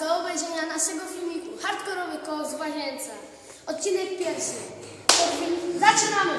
do obejrzenia naszego filmiku Hardkorowy koz z łazience. Odcinek pierwszy. Zaczynamy!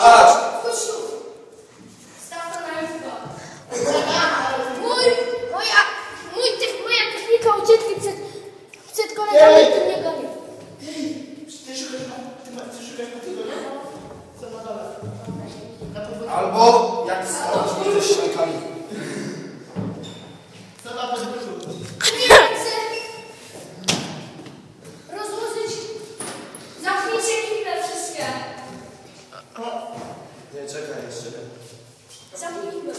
Chodź. Staw na jutro. Mój, moja, technika ucieczki przed, przed kolegami tu nie Ty szukasz na tygodniu? Co Albo jak skończysz z śmiechami. Samunda.